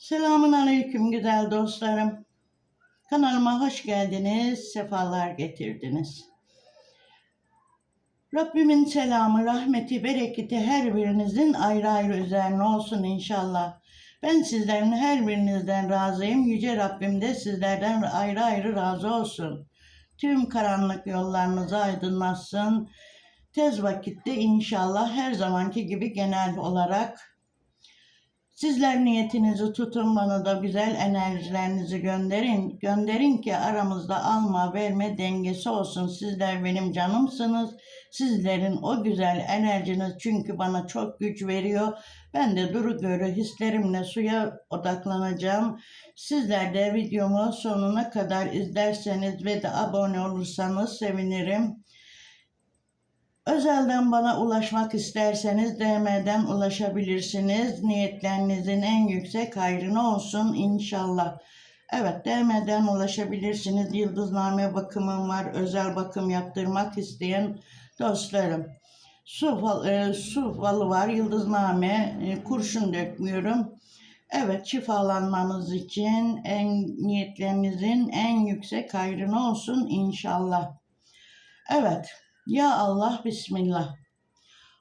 Selamun Aleyküm güzel dostlarım. Kanalıma hoş geldiniz, sefalar getirdiniz. Rabbimin selamı, rahmeti, bereketi her birinizin ayrı ayrı üzerine olsun inşallah. Ben sizlerin her birinizden razıyım. Yüce Rabbim de sizlerden ayrı ayrı razı olsun. Tüm karanlık yollarınızı aydınlatsın. Tez vakitte inşallah her zamanki gibi genel olarak Sizler niyetinizi tutun bana da güzel enerjilerinizi gönderin. Gönderin ki aramızda alma verme dengesi olsun. Sizler benim canımsınız. Sizlerin o güzel enerjiniz çünkü bana çok güç veriyor. Ben de duru görü hislerimle suya odaklanacağım. Sizler de videomu sonuna kadar izlerseniz ve de abone olursanız sevinirim. Özelden bana ulaşmak isterseniz DM'den ulaşabilirsiniz. Niyetlerinizin en yüksek hayrına olsun inşallah. Evet DM'den ulaşabilirsiniz. Yıldızname bakımım var. Özel bakım yaptırmak isteyen dostlarım. Su, e, su falı var. Yıldızname. E, kurşun dökmüyorum. Evet şifalanmanız için en niyetlerinizin en yüksek hayrına olsun inşallah. Evet. Ya Allah Bismillah.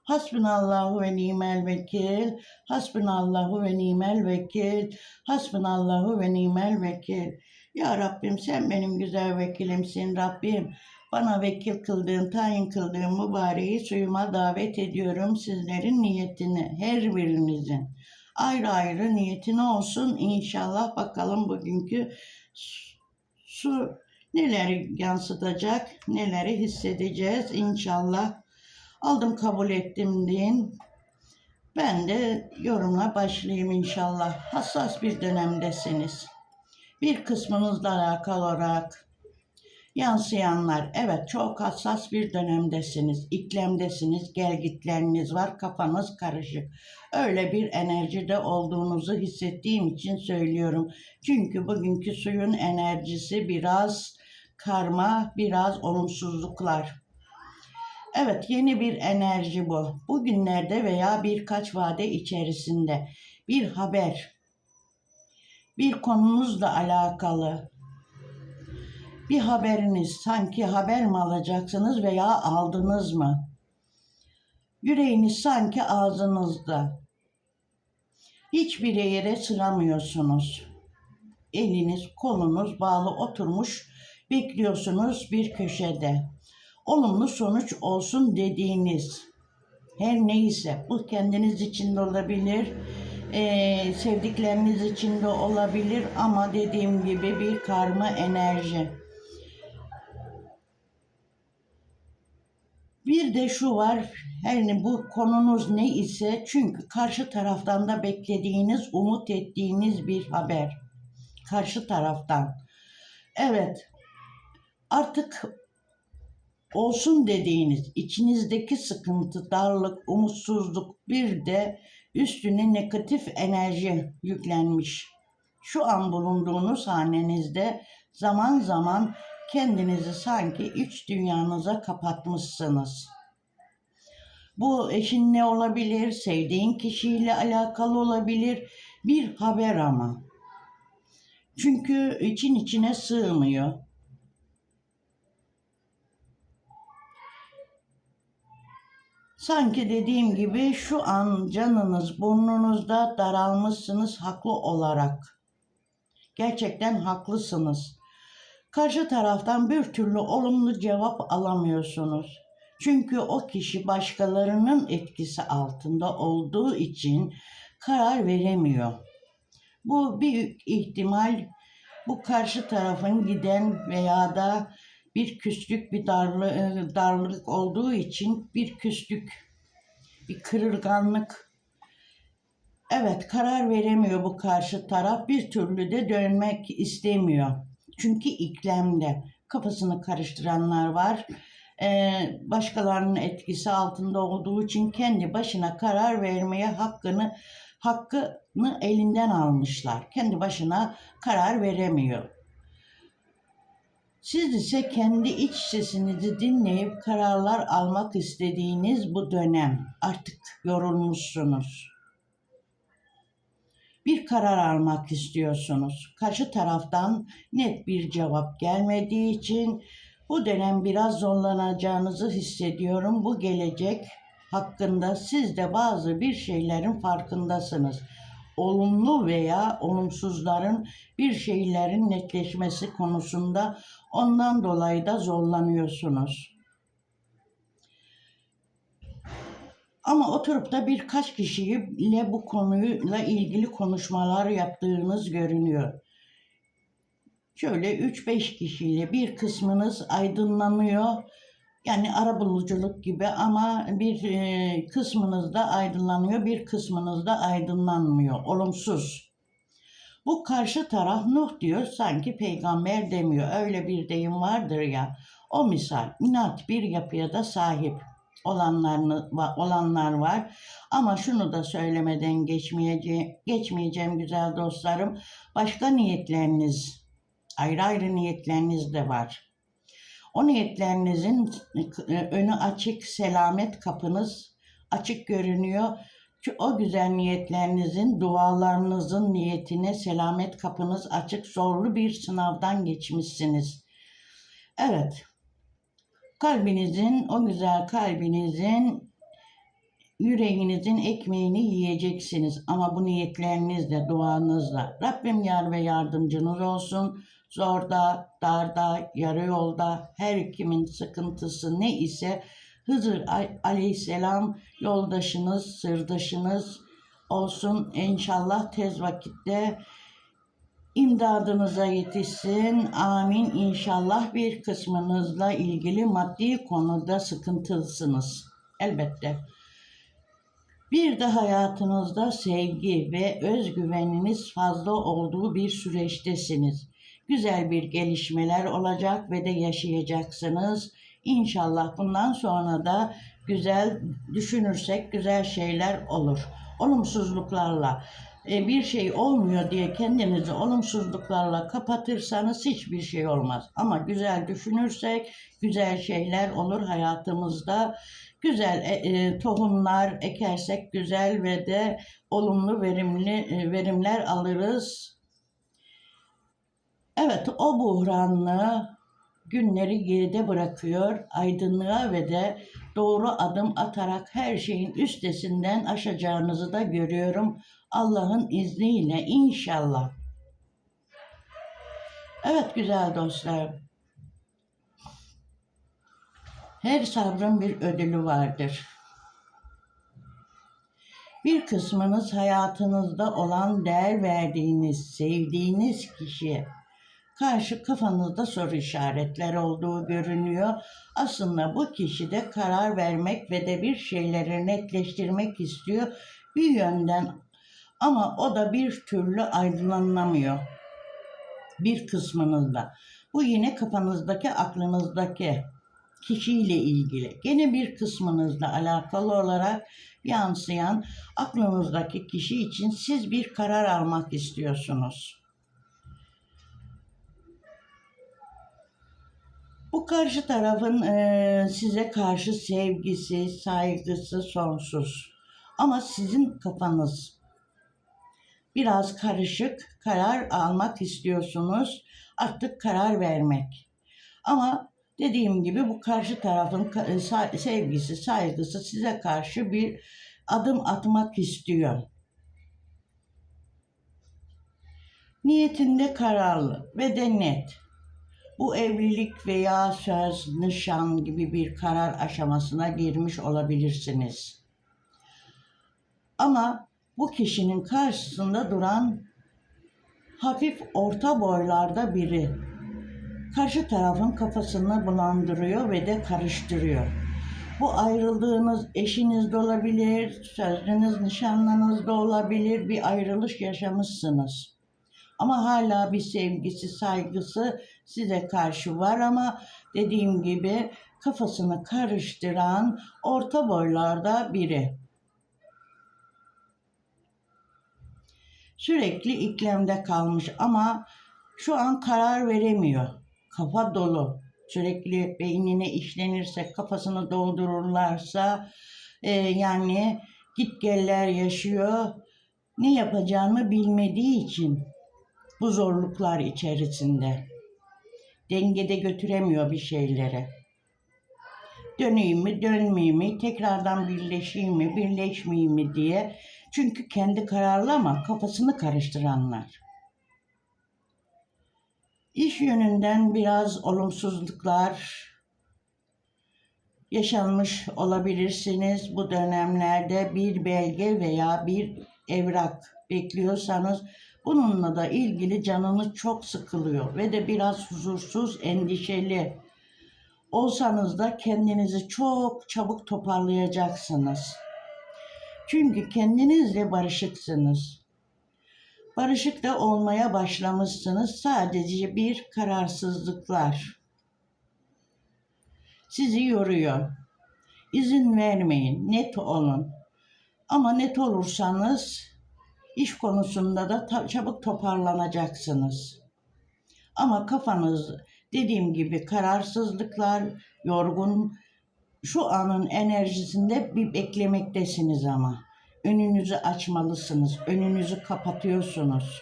Hasbunallahu ve nimel vekil. Hasbunallahu ve nimel vekil. Hasbunallahu ve nimel vekil. Ya Rabbim sen benim güzel vekilimsin Rabbim. Bana vekil kıldığın, tayin kıldığın mübareği suyuma davet ediyorum. Sizlerin niyetini, her birinizin ayrı ayrı niyetine olsun. İnşallah bakalım bugünkü su neleri yansıtacak, neleri hissedeceğiz inşallah. Aldım kabul ettim deyin. Ben de yorumla başlayayım inşallah. Hassas bir dönemdesiniz. Bir kısmınızla alakalı olarak yansıyanlar, evet çok hassas bir dönemdesiniz, iklemdesiniz, gelgitleriniz var, kafanız karışık. Öyle bir enerjide olduğunuzu hissettiğim için söylüyorum. Çünkü bugünkü suyun enerjisi biraz karma, biraz olumsuzluklar. Evet yeni bir enerji bu. Bugünlerde veya birkaç vade içerisinde bir haber, bir konunuzla alakalı bir haberiniz sanki haber mi alacaksınız veya aldınız mı? Yüreğiniz sanki ağzınızda. Hiçbir yere sıramıyorsunuz. Eliniz, kolunuz bağlı oturmuş bekliyorsunuz bir köşede. Olumlu sonuç olsun dediğiniz her neyse bu kendiniz için de olabilir, e, sevdikleriniz için de olabilir ama dediğim gibi bir karma enerji. Bir de şu var, yani bu konunuz ne ise çünkü karşı taraftan da beklediğiniz, umut ettiğiniz bir haber. Karşı taraftan. Evet, artık olsun dediğiniz içinizdeki sıkıntı, darlık, umutsuzluk bir de üstüne negatif enerji yüklenmiş. Şu an bulunduğunuz hanenizde zaman zaman kendinizi sanki iç dünyanıza kapatmışsınız. Bu eşin ne olabilir, sevdiğin kişiyle alakalı olabilir, bir haber ama. Çünkü için içine sığmıyor. Sanki dediğim gibi şu an canınız burnunuzda daralmışsınız haklı olarak. Gerçekten haklısınız. Karşı taraftan bir türlü olumlu cevap alamıyorsunuz. Çünkü o kişi başkalarının etkisi altında olduğu için karar veremiyor. Bu büyük ihtimal bu karşı tarafın giden veya da bir küslük, bir darlı, e, darlık olduğu için bir küslük, bir kırılganlık. Evet karar veremiyor bu karşı taraf. Bir türlü de dönmek istemiyor. Çünkü iklemde kafasını karıştıranlar var. Ee, başkalarının etkisi altında olduğu için kendi başına karar vermeye hakkını hakkını elinden almışlar. Kendi başına karar veremiyor. Siz ise kendi iç sesinizi dinleyip kararlar almak istediğiniz bu dönem artık yorulmuşsunuz. bir karar almak istiyorsunuz. Karşı taraftan net bir cevap gelmediği için bu dönem biraz zorlanacağınızı hissediyorum. Bu gelecek hakkında siz de bazı bir şeylerin farkındasınız. Olumlu veya olumsuzların bir şeylerin netleşmesi konusunda ondan dolayı da zorlanıyorsunuz. Ama oturup da birkaç kişiyle bu konuyla ilgili konuşmalar yaptığınız görünüyor. Şöyle 3-5 kişiyle bir kısmınız aydınlanıyor. Yani arabuluculuk gibi ama bir e, kısmınız da aydınlanıyor, bir kısmınız da aydınlanmıyor. Olumsuz. Bu karşı taraf Nuh diyor sanki peygamber demiyor. Öyle bir deyim vardır ya. O misal inat bir yapıya da sahip olanlar, olanlar var. Ama şunu da söylemeden geçmeyeceğim, geçmeyeceğim güzel dostlarım. Başka niyetleriniz, ayrı ayrı niyetleriniz de var. O niyetlerinizin önü açık, selamet kapınız açık görünüyor. Şu o güzel niyetlerinizin, dualarınızın niyetine selamet kapınız açık, zorlu bir sınavdan geçmişsiniz. Evet, kalbinizin, o güzel kalbinizin, yüreğinizin ekmeğini yiyeceksiniz. Ama bu niyetlerinizle, duanızla. Rabbim yar ve yardımcınız olsun. Zorda, darda, yarı yolda, her kimin sıkıntısı ne ise Hızır aleyhisselam yoldaşınız, sırdaşınız olsun. İnşallah tez vakitte imdadınıza yetişsin. Amin. İnşallah bir kısmınızla ilgili maddi konuda sıkıntılısınız. Elbette. Bir de hayatınızda sevgi ve özgüveniniz fazla olduğu bir süreçtesiniz. Güzel bir gelişmeler olacak ve de yaşayacaksınız. İnşallah bundan sonra da güzel düşünürsek güzel şeyler olur. Olumsuzluklarla e, bir şey olmuyor diye kendinizi olumsuzluklarla kapatırsanız hiçbir şey olmaz. Ama güzel düşünürsek güzel şeyler olur hayatımızda. Güzel e, e, tohumlar ekersek güzel ve de olumlu verimli verimler alırız. Evet o buhranlı günleri geride bırakıyor, aydınlığa ve de doğru adım atarak her şeyin üstesinden aşacağınızı da görüyorum. Allah'ın izniyle inşallah. Evet güzel dostlar. Her sabrın bir ödülü vardır. Bir kısmınız hayatınızda olan değer verdiğiniz, sevdiğiniz kişi karşı kafanızda soru işaretler olduğu görünüyor. Aslında bu kişi de karar vermek ve de bir şeyleri netleştirmek istiyor bir yönden ama o da bir türlü aydınlanamıyor bir kısmınızda. Bu yine kafanızdaki, aklınızdaki kişiyle ilgili. Gene bir kısmınızla alakalı olarak yansıyan aklınızdaki kişi için siz bir karar almak istiyorsunuz. Bu karşı tarafın e, size karşı sevgisi, saygısı sonsuz. Ama sizin kafanız biraz karışık, karar almak istiyorsunuz. Artık karar vermek. Ama dediğim gibi bu karşı tarafın sevgisi, saygısı size karşı bir adım atmak istiyor. Niyetinde kararlı ve de net bu evlilik veya söz, nişan gibi bir karar aşamasına girmiş olabilirsiniz. Ama bu kişinin karşısında duran hafif orta boylarda biri. Karşı tarafın kafasını bulandırıyor ve de karıştırıyor. Bu ayrıldığınız eşiniz de olabilir, sözlünüz nişanlınız da olabilir, bir ayrılış yaşamışsınız. Ama hala bir sevgisi, saygısı size karşı var ama dediğim gibi kafasını karıştıran orta boylarda biri. Sürekli iklemde kalmış ama şu an karar veremiyor. Kafa dolu. Sürekli beynine işlenirse, kafasını doldururlarsa e, yani git geller yaşıyor ne yapacağını bilmediği için bu zorluklar içerisinde dengede götüremiyor bir şeyleri. Döneyim mi, dönmeyeyim mi, tekrardan birleşeyim mi, birleşmeyeyim mi diye. Çünkü kendi kararlı ama kafasını karıştıranlar. İş yönünden biraz olumsuzluklar yaşanmış olabilirsiniz. Bu dönemlerde bir belge veya bir evrak bekliyorsanız bununla da ilgili canınız çok sıkılıyor ve de biraz huzursuz, endişeli olsanız da kendinizi çok çabuk toparlayacaksınız. Çünkü kendinizle barışıksınız. Barışık da olmaya başlamışsınız. Sadece bir kararsızlıklar sizi yoruyor. İzin vermeyin, net olun. Ama net olursanız iş konusunda da ta- çabuk toparlanacaksınız. Ama kafanız dediğim gibi kararsızlıklar, yorgun, şu anın enerjisinde bir beklemektesiniz ama. Önünüzü açmalısınız, önünüzü kapatıyorsunuz.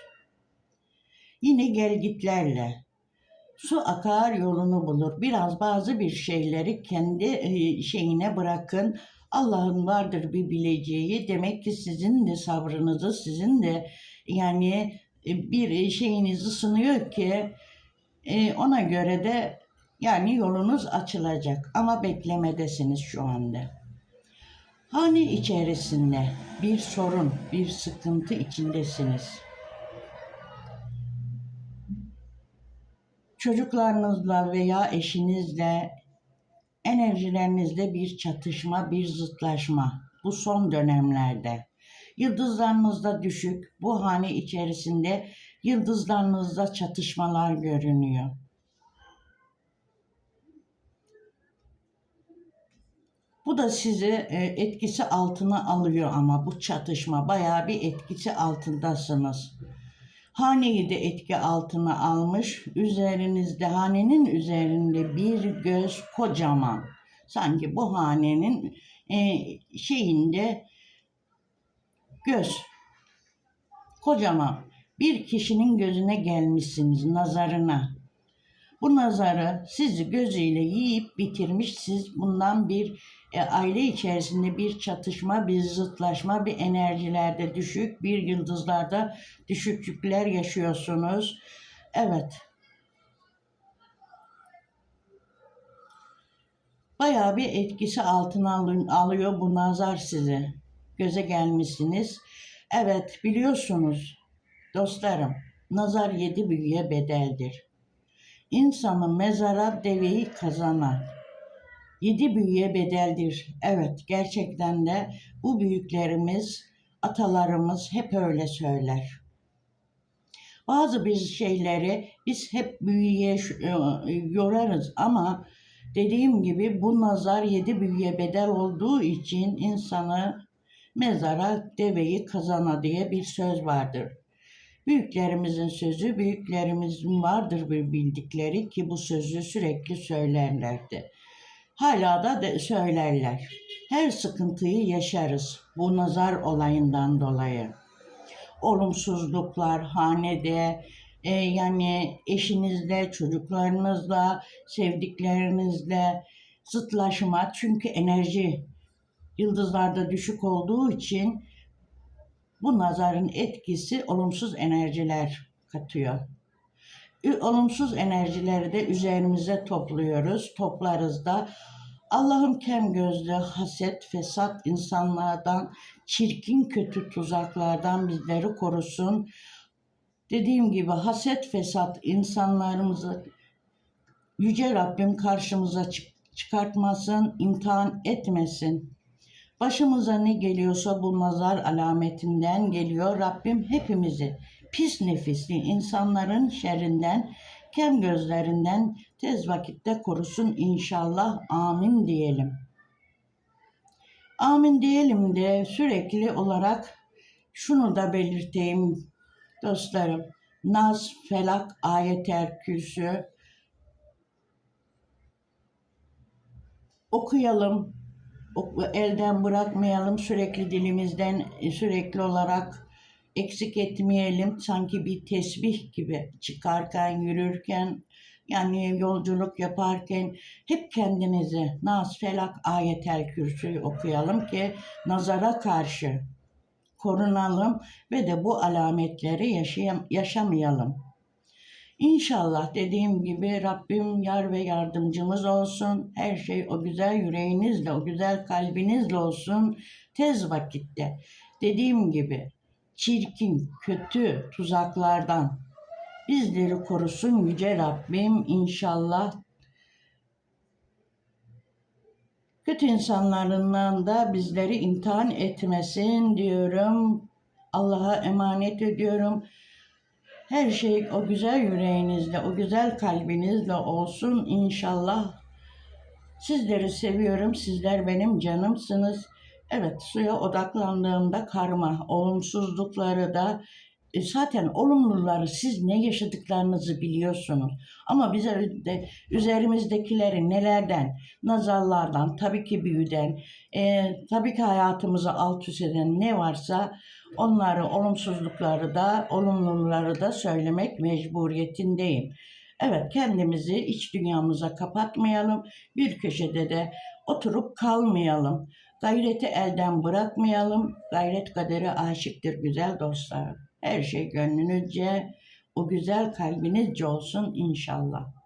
Yine gelgitlerle. Su akar yolunu bulur. Biraz bazı bir şeyleri kendi e, şeyine bırakın. Allah'ın vardır bir bileceği. Demek ki sizin de sabrınızı, sizin de yani e, bir şeyinizi sınıyor ki e, ona göre de yani yolunuz açılacak. Ama beklemedesiniz şu anda. Hane içerisinde bir sorun, bir sıkıntı içindesiniz. Çocuklarınızla veya eşinizle enerjilerinizde bir çatışma, bir zıtlaşma bu son dönemlerde. Yıldızlarınızda düşük, bu hane içerisinde yıldızlarınızda çatışmalar görünüyor. Bu da sizi e, etkisi altına alıyor ama bu çatışma bayağı bir etkisi altındasınız. Haneyi de etki altına almış. Üzerinizde hanenin üzerinde bir göz kocaman. Sanki bu hanenin e, şeyinde göz kocaman bir kişinin gözüne gelmişsiniz nazarına. Bu nazarı sizi gözüyle yiyip bitirmiş. Siz bundan bir e, aile içerisinde bir çatışma, bir zıtlaşma, bir enerjilerde düşük, bir yıldızlarda düşüklükler yaşıyorsunuz. Evet. Bayağı bir etkisi altına alıyor bu nazar sizi. Göze gelmişsiniz. Evet biliyorsunuz dostlarım nazar yedi büyüye bedeldir. İnsanı mezara deveyi kazanar. Yedi büyüye bedeldir. Evet gerçekten de bu büyüklerimiz, atalarımız hep öyle söyler. Bazı bir şeyleri biz hep büyüye e, yorarız ama dediğim gibi bu nazar yedi büyüye bedel olduğu için insanı mezara deveyi kazana diye bir söz vardır. Büyüklerimizin sözü, büyüklerimizin vardır bir bildikleri ki bu sözü sürekli söylerlerdi. Hala da de söylerler. Her sıkıntıyı yaşarız bu nazar olayından dolayı. Olumsuzluklar hanede, e, yani eşinizle, çocuklarınızla, sevdiklerinizle zıtlaşma çünkü enerji yıldızlarda düşük olduğu için bu nazarın etkisi olumsuz enerjiler katıyor. Olumsuz enerjileri de üzerimize topluyoruz, toplarız da Allah'ım kem gözlü, haset, fesat insanlardan, çirkin kötü tuzaklardan bizleri korusun. Dediğim gibi haset, fesat insanlarımızı Yüce Rabbim karşımıza çık- çıkartmasın, imtihan etmesin. Başımıza ne geliyorsa bu nazar alametinden geliyor. Rabbim hepimizi pis nefisli insanların şerrinden, kem gözlerinden tez vakitte korusun inşallah. Amin diyelim. Amin diyelim de sürekli olarak şunu da belirteyim dostlarım. Nas, Felak, Ayetel Kürsü okuyalım, ok- elden bırakmayalım sürekli dilimizden e, sürekli olarak eksik etmeyelim. Sanki bir tesbih gibi çıkarken, yürürken, yani yolculuk yaparken hep kendinize Nas, Felak, Ayetel Kürsü'yü okuyalım ki nazara karşı korunalım ve de bu alametleri yaşayam- yaşamayalım. İnşallah dediğim gibi Rabbim yar ve yardımcımız olsun. Her şey o güzel yüreğinizle, o güzel kalbinizle olsun. Tez vakitte. Dediğim gibi çirkin, kötü tuzaklardan bizleri korusun yüce Rabbim inşallah. Kötü insanlarından da bizleri imtihan etmesin diyorum. Allah'a emanet ediyorum. Her şey o güzel yüreğinizle, o güzel kalbinizle olsun inşallah. Sizleri seviyorum. Sizler benim canımsınız. Evet, suya odaklandığımda karma, olumsuzlukları da e, zaten olumluları siz ne yaşadıklarınızı biliyorsunuz. Ama bize de üzerimizdekileri nelerden, nazarlardan, tabii ki büyüden, e, tabii ki hayatımızı alt üst eden ne varsa onları, olumsuzlukları da, olumluları da söylemek mecburiyetindeyim. Evet, kendimizi iç dünyamıza kapatmayalım. Bir köşede de oturup kalmayalım. Gayreti elden bırakmayalım. Gayret kaderi aşıktır güzel dostlar. Her şey gönlünüzce, o güzel kalbinizce olsun inşallah.